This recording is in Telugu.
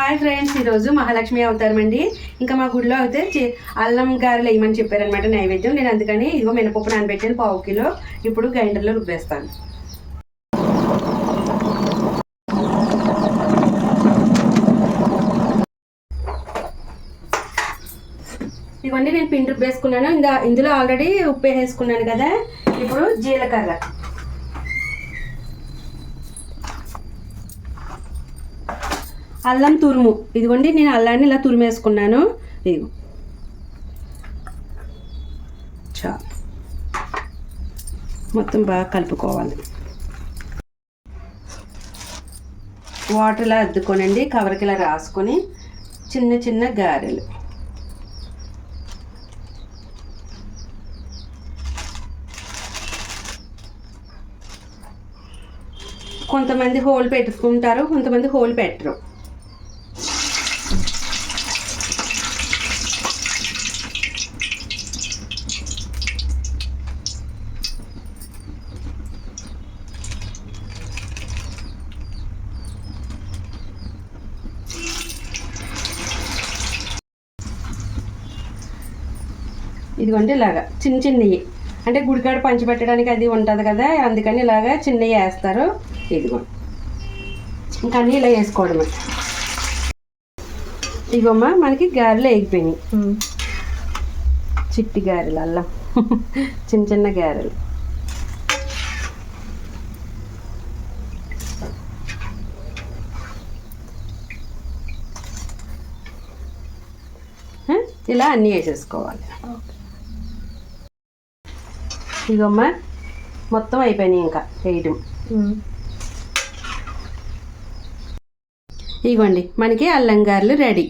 హాయ్ ఫ్రెండ్స్ ఈరోజు మహాలక్ష్మి అవతారం అండి ఇంకా మా గుడిలో అయితే అల్లం గారెలు వేయమని చెప్పారనమాట నైవేద్యం. నేను అందుకని ఇదిగో మినపప్పు నానబెట్టాను పావు కిలో. ఇప్పుడు గ్రైండర్లో రుబ్బేస్తాను. ఇవన్నీ నేను పిండి రుబ్బేసుకున్నాను. ఇందా ఇందులో ఆల్రెడీ ఉప్పు వేసుకున్నాను కదా. ఇప్పుడు జీలకర్ర. అల్లం తురుము. ఇదిగోండి నేను అల్లాన్ని ఇలా తురిమేసుకున్నాను. ఇదిగో. చా. మొత్తం బాగా కలుపుకోవాలి. వాటర్ ఇలా అద్దుకోనండి కవర్కి ఇలా రాసుకొని చిన్న చిన్న గారెలు. కొంతమంది హోల్ పెట్టుకుంటారు కొంతమంది హోల్ పెట్టరు. ఇదిగోండి ఇలాగా. చిన్న చిన్నవి అంటే గుడికాడ పంచిపెట్టడానికి అది ఉంటుంది కదా అందుకని ఇలాగా చిన్నవి వేస్తారు. ఇదిగోండి ఇంకా అన్నీ ఇలా వేసుకోవడమే. ఇగోమ్మ మనకి గారెలు వేగిపోయినాయి చిట్టి గారెలు అల్లం. చిన్న చిన్న గారెలు. ఇలా అన్నీ వేసేసుకోవాలి. ఇగోమ్మ మొత్తం అయిపోయినాయి ఇంకా వేయడం ఇగోండి మనకి అల్లం గారెలు రెడీ.